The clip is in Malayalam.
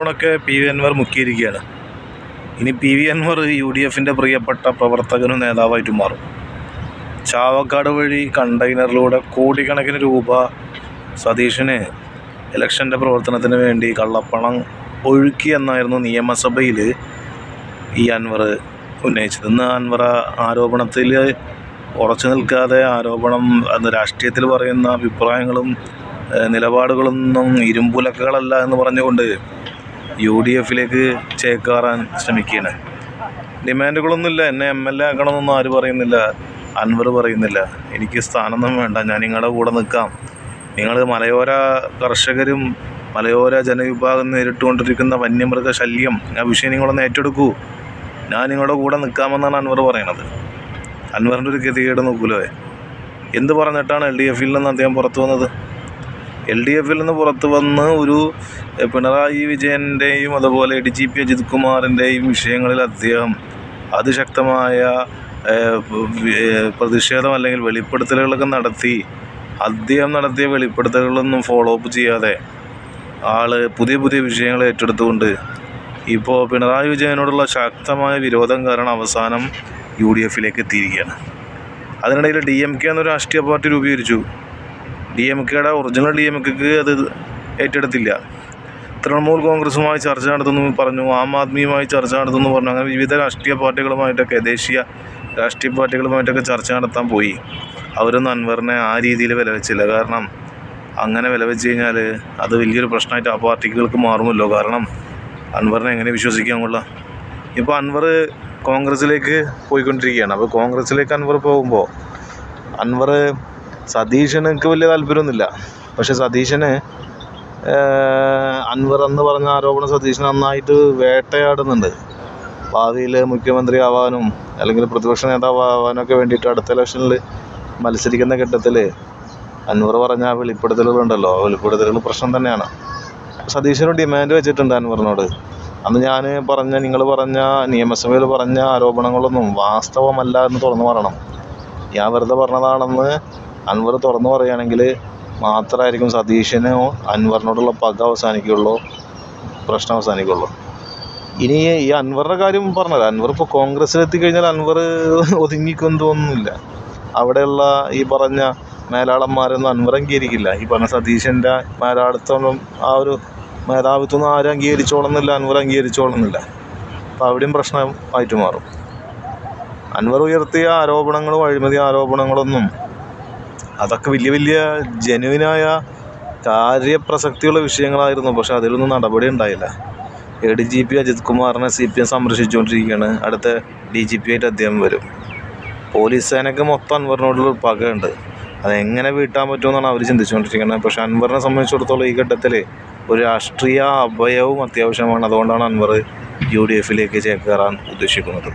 ണൊക്കെ പി വി അൻവർ മുക്കിയിരിക്കുകയാണ്. ഇനി P V Anwar U D എഫിന്റെ പ്രിയപ്പെട്ട പ്രവർത്തകനും നേതാവായിട്ട് മാറും. ചാവക്കാട് വഴി കണ്ടെയ്നറിലൂടെ കോടിക്കണക്കിന് രൂപ സതീഷിന് ഇലക്ഷന്റെ പ്രവർത്തനത്തിന് വേണ്ടി കള്ളപ്പണം ഒഴുക്കി എന്നായിരുന്നു നിയമസഭയിൽ ഈ അൻവർ ഉന്നയിച്ചത്. ഇന്ന് അൻവർ ആരോപണത്തിൽ ഉറച്ചു നിൽക്കാതെ ആരോപണം അത് രാഷ്ട്രീയത്തിൽ പറയുന്ന അഭിപ്രായങ്ങളും നിലപാടുകളൊന്നും ഇരുമ്പുലക്കകളല്ല എന്ന് പറഞ്ഞുകൊണ്ട് യു ഡി എഫിലേക്ക് ചേക്കാറാൻ ശ്രമിക്കുകയാണ്. ഡിമാൻഡുകളൊന്നുമില്ല. എന്നെ എം എൽ എ ആക്കണമെന്നൊന്നും ആര് പറയുന്നില്ല. അൻവർ പറയുന്നില്ല. എനിക്ക് സ്ഥാനമൊന്നും വേണ്ട. ഞാൻ നിങ്ങളുടെ കൂടെ നിൽക്കാം. നിങ്ങൾ മലയോര കർഷകരും മലയോര ജനവിഭാഗം നേരിട്ടുകൊണ്ടിരിക്കുന്ന വന്യമൃഗ ശല്യം ആ വിഷയം നിങ്ങളൊന്ന് ഏറ്റെടുക്കൂ. ഞാൻ നിങ്ങളുടെ കൂടെ നിൽക്കാമെന്നാണ് അൻവർ പറയണത് അൻവറിന്റെ ഒരു ഗതികേട് നോക്കൂലേ? എന്ത് പറഞ്ഞിട്ടാണ് എൽ ഡി എഫിൽ നിന്ന് അദ്ദേഹം പുറത്തു വന്നത്? എൽ ഡി എഫിൽ നിന്ന് പുറത്ത് വന്ന് ഒരു പിണറായി വിജയന്റെയും അതുപോലെ ഡി ജി പി അജിത് കുമാറിന്റെയും വിഷയങ്ങളിൽ അദ്ദേഹം അതിശക്തമായ പ്രതിഷേധം അല്ലെങ്കിൽ വെളിപ്പെടുത്തലുകളൊക്കെ നടത്തി അദ്ദേഹം നടത്തിയ വെളിപ്പെടുത്തലുകളൊന്നും ഫോളോ അപ്പ് ചെയ്യാതെ ആൾ പുതിയ പുതിയ വിഷയങ്ങൾ ഏറ്റെടുത്തുകൊണ്ട് ഇപ്പോൾ പിണറായി വിജയനോടുള്ള ശക്തമായ വിരോധം കാരണം അവസാനം യു ഡി എഫിലേക്ക് എത്തിയിരിക്കുകയാണ്. അതിനിടയിൽ ഡി എം കെ എന്നൊരു രാഷ്ട്രീയ പാർട്ടി രൂപീകരിച്ചു. ഡി എം കെയുടെ ഒറിജിനൽ ഡി എം കെക്ക് അത് ഏറ്റെടുത്തില്ല. തൃണമൂൽ കോൺഗ്രസുമായി ചർച്ച നടത്തുന്നു പറഞ്ഞു ആം ആദ്മിയുമായി ചർച്ച നടത്തുന്നു പറഞ്ഞു. അങ്ങനെ വിവിധ രാഷ്ട്രീയ പാർട്ടികളുമായിട്ടൊക്കെ ദേശീയ രാഷ്ട്രീയ പാർട്ടികളുമായിട്ടൊക്കെ ചർച്ച നടത്താൻ പോയി. അവരൊന്നും അൻവറിനെ ആ രീതിയിൽ വില വെച്ചില്ല കാരണം അങ്ങനെ വില വെച്ച് കഴിഞ്ഞാൽ അത് വലിയൊരു പ്രശ്നമായിട്ട് ആ പാർട്ടികൾക്ക് മാറുമല്ലോ. കാരണം അൻവറിനെ എങ്ങനെ വിശ്വസിക്കാൻ കൊള്ളാം ഇപ്പോൾ അൻവർ കോൺഗ്രസ്സിലേക്ക് പോയിക്കൊണ്ടിരിക്കുകയാണ്. അപ്പോൾ കോൺഗ്രസ്സിലേക്ക് അൻവർ പോകുമ്പോൾ അൻവർ സതീശന് എനിക്ക് വലിയ താല്പര്യമൊന്നുമില്ല. പക്ഷെ സതീശന് അൻവർ എന്ന് പറഞ്ഞ ആരോപണം സതീശൻ നന്നായിട്ട് വേട്ടയാടുന്നുണ്ട്. ഭാവിയിൽ മുഖ്യമന്ത്രി ആവാനും അല്ലെങ്കിൽ പ്രതിപക്ഷ നേതാവ് ആവാനൊക്കെ വേണ്ടിയിട്ട് അടുത്ത ഇലക്ഷനിൽ മത്സരിക്കുന്ന ഘട്ടത്തിൽ അൻവർ പറഞ്ഞ വെളിപ്പെടുത്തലുകളുണ്ടല്ലോ. വെളിപ്പെടുത്തലുകൾ പ്രശ്നം തന്നെയാണ്. സതീശനോട് ഡിമാൻഡ് വെച്ചിട്ടുണ്ട് അൻവറിനോട്. അന്ന് ഞാൻ പറഞ്ഞ നിങ്ങൾ പറഞ്ഞ നിയമസഭയിൽ പറഞ്ഞ ആരോപണങ്ങളൊന്നും വാസ്തവമല്ല എന്ന് തുറന്നു പറയണം. ഞാൻ വെറുതെ പറഞ്ഞതാണെന്ന് അൻവർ തുറന്നു പറയുകയാണെങ്കിൽ മാത്രമായിരിക്കും സതീശന് അൻവറിനോടുള്ള പക അവസാനിക്കുള്ളൂ പ്രശ്നം അവസാനിക്കുള്ളൂ ഇനി ഈ അൻവറിന്റെ കാര്യം പറഞ്ഞത് അൻവർ ഇപ്പോൾ കോൺഗ്രസ്സിലെത്തി കഴിഞ്ഞാൽ അൻവർ ഒതുങ്ങിക്കും തോന്നുന്നില്ല. അവിടെയുള്ള ഈ പറഞ്ഞ മേലാളന്മാരൊന്നും അൻവർ അംഗീകരിക്കില്ല. ഈ പറഞ്ഞ സതീശന്റെ മേലാളിത്വം ആ ഒരു മേധാവിത്വം ഒന്നും ആരും അംഗീകരിച്ചോളുന്നില്ല അൻവർ അംഗീകരിച്ചോളുന്നില്ല. അപ്പോൾ അവിടെയും പ്രശ്നം ആയിട്ട് മാറും. അൻവർ ഉയർത്തിയ ആരോപണങ്ങളും അഴിമതി ആരോപണങ്ങളൊന്നും അതൊക്കെ വലിയ വലിയ ജെനുവിനായ കാര്യപ്രസക്തിയുള്ള വിഷയങ്ങളായിരുന്നു. പക്ഷെ അതിലൊന്നും നടപടി ഉണ്ടായില്ല. A D G P Ajith കുമാറിനെ സി പി എം സംരക്ഷിച്ചുകൊണ്ടിരിക്കുകയാണ്. അടുത്ത ഡി ജി പി ആയിട്ട് അദ്ദേഹം വരും. പോലീസ് സേനയ്ക്ക് മൊത്തം അൻവറിനോടുള്ള പകയുണ്ട്. അതെങ്ങനെ വീട്ടാൻ പറ്റുമെന്നാണ് അവർ ചിന്തിച്ചുകൊണ്ടിരിക്കുന്നത്. പക്ഷെ അൻവറിനെ സംബന്ധിച്ചിടത്തോളം ഈ ഘട്ടത്തിൽ ഒരു രാഷ്ട്രീയ അഭയവും അത്യാവശ്യമാണ്. അതുകൊണ്ടാണ് അൻവർ യു ഡി എഫിലേക്ക് ചേക്കേറാൻ ഉദ്ദേശിക്കുന്നത്.